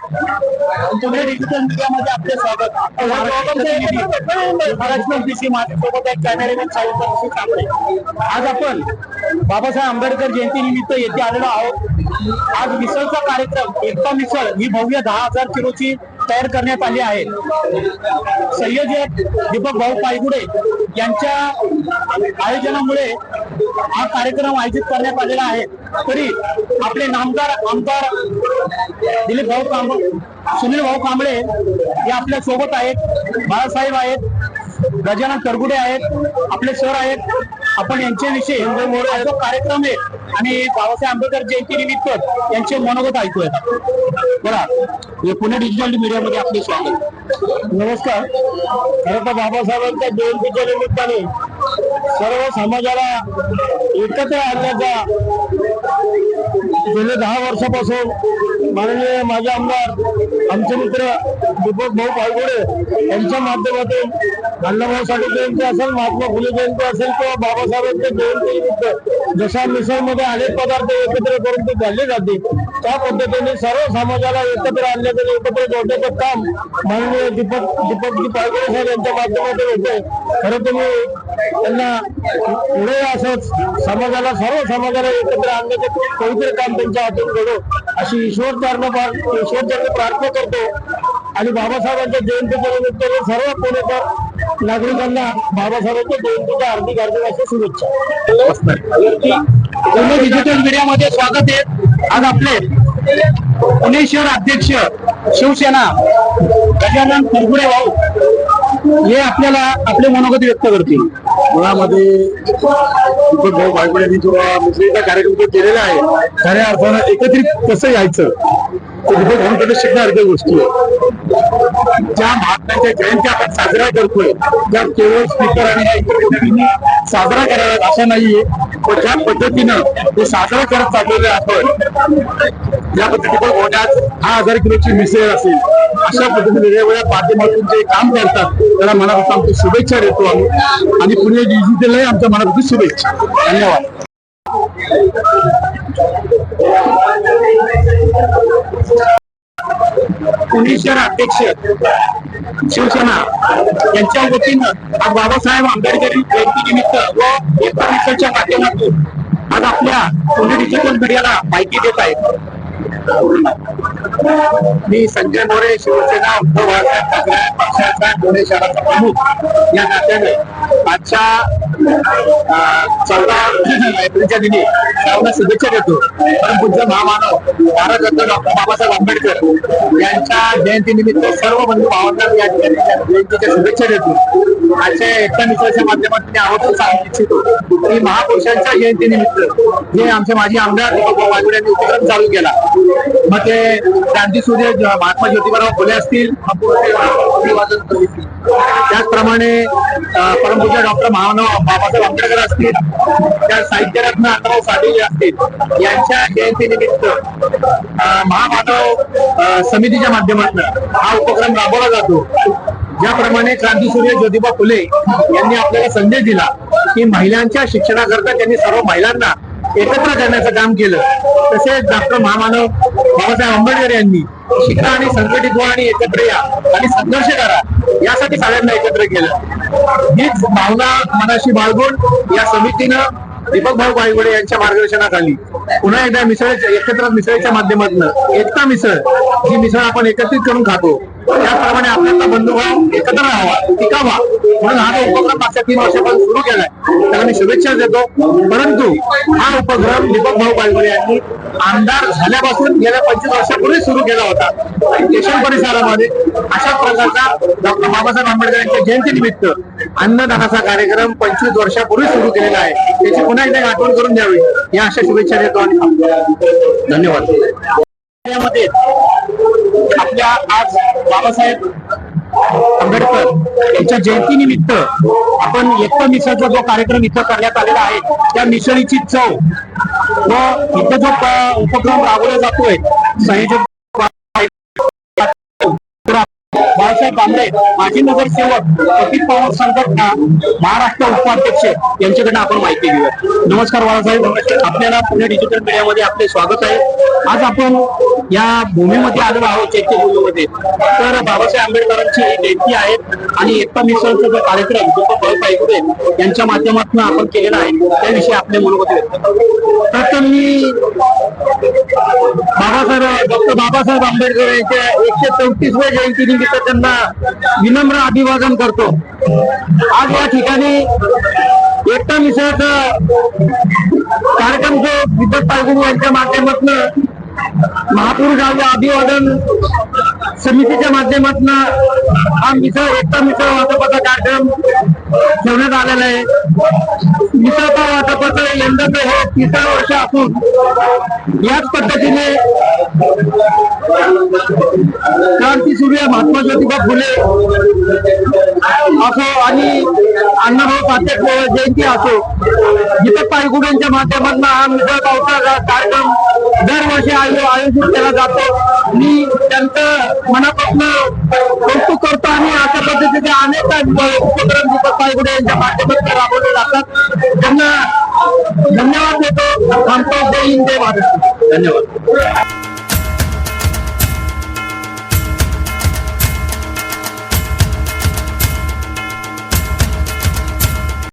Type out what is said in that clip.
Pune digital मीडियामध्ये आपले स्वागत. महाराष्ट्र माझ्यासोबत एक कॅमेरामॅन साहित्य कांबळे आज आपण बाबासाहेब आंबेडकर जयंती निमित्त येथे आलेलो आहोत. आज मिसळचा कार्यक्रम एकता मिसळ ही भव्य दहा हजार किलोची तयार करण्यात आली आहे संयोजक दीपक भाऊ पायगुडे यांच्या आयोजनामुळे हा कार्यक्रम आयोजित करण्यात आलेला आहे. तरी आपले नामदार आमदार दिलीप भाऊ कांबळे सुनील भाऊ कांबळे हे आपल्यासोबत आहेत. बाळासाहेब आहेत. गजानन तरगुडे आहेत. आपले सर आहेत. आपण यांच्याविषयी हा जो कार्यक्रम आहे आणि बाबासाहेब आंबेडकर जयंती निमित्त यांचे मनोगत ऐकूया बोला हे पुणे डिजिटल मीडियामध्ये आपले स्वागत. नमस्कार. खरं तर बाबासाहेबांच्या जयंतीच्या निमित्ताने सर्व समाजाला एकत्र आणण्याचा गेले दहा वर्षापासून माननीय माझे आमदार आमचे मित्र दीपक भाऊ पायगोडे यांच्या माध्यमातून अण्णाभाऊ साठे जयंती असेल महात्मा फुले जयंती असेल किंवा बाबासाहेबांच्या जयंतीनिमित्त जशा मिसळमध्ये अनेक पदार्थ एकत्र करून ते घालले जाते त्या पद्धतीने सर्व समाजाला एकत्र आणण्याचं एकत्र जोडण्याचं काम माननीय दीपक दीपकजी पायगोडे साहेब यांच्या माध्यमातून होते खरं तुम्ही त्यांना पुढे असंच समाजाला सर्व समाजाला एकत्र आणण्याचं पवित्र काम त्यांच्या हातून घडो अशी ईश्वर ईश्वरचरण ईश्वर प्रार्थना करतो. आणि बाबासाहेबांच्या जयंतीच्या निमित्ताने सर्व पुणेकर नागरिकांना बाबासाहेबांच्या जयंतीच्या हार्दिक हार्दिक अशा शुभेच्छा. डिजिटल मीडियामध्ये स्वागत आहे. आज आपले पुणे शहर अध्यक्ष शिवसेना गजानन कुरगुडे भाऊ हे आपल्याला आपले मनोगत व्यक्त करतील. मुळामध्ये दीपक भाऊ बायकोड यांनी जो मुस्लिमचा कार्यक्रम जो केलेला आहे. खऱ्या अर्थानं एकत्रित कसं यायचं? ते दीपक भाऊंकडे शिकण्यासारख्या गोष्टी. ज्या महात्म्यांच्या जयंती आपण साजरा करतोय त्या केवळ स्पीकर आणि साजरा कराव्यात अशा नाहीये. ज्या पद्धतीनं ते साजरा करत चाललेले आपण ज्या पद्धतीने ओढ्यात दहा हजार किलोची मिसळ असेल अशा पद्धतीने वेगवेगळ्या माध्यमातून जे काम करतात त्याला मनापासून आमच्या शुभेच्छा देतो आम्ही. आणि पुणे डिजिटलही आमच्या मनापासून शुभेच्छा. धन्यवाद. पुणे शहर अध्यक्ष शिवसेना यांच्या वतीनं आज बाबासाहेब आंबेडकर जयंतीनिमित्त व एकता माध्यमातून आज आपल्या पुणे डिजिटल मीडियाला माहिती देत आहेत. मी संजय मोरे शिवसेना उद्धव बाळासाहेब ठाकरे पक्षाचा पुणे शहराचा प्रमुख या नात्याने आजच्या चौदा एप्रिलच्या दिनी त्यांना शुभेच्छा देतो परमपूज्य महामानव भारतरत्न डॉक्टर बाबासाहेब आंबेडकर यांच्या जयंतीनिमित्त सर्व बंधू भावांना या जयंतीच्या शुभेच्छा देतो आजच्या एकता मित्राच्या माध्यमातून मी आवर्जून सांगू इच्छितो की महापुरुषांच्या जयंतीनिमित्त जे आमचे माजी आमदार दीपक यांनी उपक्रम चालू केला मग ते क्रांती सूर्य महात्मा ज्योतिबाराव फुले असतील अभिवादन करू. त्याचप्रमाणे अं, परमपूज्य डॉक्टर महामानव बाबासाहेब आंबेडकर असतील त्या साहित्यरत्न अण्णाभाऊ साठे असतील यांच्या जयंतीनिमित्त महामानव समितीच्या माध्यमातून हा उपक्रम राबवला जातो. ज्याप्रमाणे क्रांतीसूर्य ज्योतिबा फुले यांनी आपल्याला संदेश दिला की महिलांच्या शिक्षणाकरता त्यांनी सर्व महिलांना एकत्र करण्याचं काम केलं. तसेच डॉक्टर महामानव बाबासाहेब आंबेडकर यांनी शिका आणि संघटित व्हा आणि एकत्र या आणि संघर्ष करा. यासाठी सगळ्यांना एकत्र केलं. हीच भावना मनाशी बाळगून या समितीनं दीपक भाऊ गायगुडे यांच्या मार्गदर्शनाखाली पुन्हा एकदा मिसळ एकत्र मिसळच्या माध्यमातून एकता मिसळ जी मिसळ आपण एकत्रित करून खातो त्याप्रमाणे आपल्याला बंधुभाव एकत्र राहावा टिकावा. म्हणून हा जो उपक्रम मागच्या तीन वर्षापासून सुरू केलाय त्याला मी शुभेच्छा देतो. परंतु हा उपक्रम दीपक भाऊ गायगुडे यांनी आमदार झाल्यापासून गेल्या पंचवीस वर्षापूर्वी सुरू केला होता. स्टेशन परिसरामध्ये अशा प्रकारचा डॉक्टर बाबासाहेब आंबेडकर यांच्या जयंतीनिमित्त अन्नदानाचा कार्यक्रम पंचवीस वर्षापूर्वी सुरू केलेला आहे. त्याची पुन्हा एकदा आठवण करून द्यावी. या अशा शुभेच्छा देतो आणि धन्यवाद. यामध्ये आपल्या आज बाबासाहेब आंबेडकर यांच्या जयंतीनिमित्त आपण एकता मिसळचा जो कार्यक्रम इथं करण्यात आलेला आहे त्या मिसळीची चव व इथं जो उपक्रम राबवला जातोय संयोजक बाळासाहेब बांबळे माजी नगरसेवक कपिल पवार संघटना महाराष्ट्र उपाध्यक्ष यांच्याकडनं आपण माहिती घेऊया. नमस्कार बाळासाहेब आपल्याला पुणे डिजिटल मीडियामध्ये आपले स्वागत आहे. आज आपण या भूमीमध्ये आलो आहोत चैत्यभूमीमध्ये. तर बाबासाहेब आंबेडकरांची जयंती आहे आणि एकता मिसळचा जो कार्यक्रम जो भाऊ यांच्या माध्यमातून आपण केलेला आहे त्याविषयी आपले मनोगत व्यक्त तर मी बाबासाहेब डॉक्टर बाबासाहेब आंबेडकर यांच्या एकशे चौतीसव्या जयंती निमित्त त्यांना विनम्र अभिवादन करतो. आज या ठिकाणी एकता मिसळचा कार्यक्रम जो विद्युत पायगुरू यांच्या माध्यमातून महापुरुष अभिवादन समितीच्या माध्यमातून हा मिसळ एकता मिसळ वाटपाचा कार्यक्रम ठेवण्यात आलेला आहे. मिसळचा वाटपाचं यंदाचं हे तिसरं वर्ष असून याच पद्धतीने क्रांतीसूर्य महात्मा ज्योतिबा फुले असो आणि अण्णाभाऊ पाटेक जयंती असो दीपक पायगुड्यांच्या माध्यमातून हा मिसळ पावसाचा कार्यक्रम दरवर्षी आयो- आयोजित केला जातो. मी त्यांचं मनापासून कौतुक करतो आणि अशा पद्धतीचे अनेक उपक्रम दीपक पायगुडे यांच्या माध्यमातून राबवले जातात. त्यांना धन्यवाद देतो. थांबतो जय हिंद जय महाराष्ट्र धन्यवाद.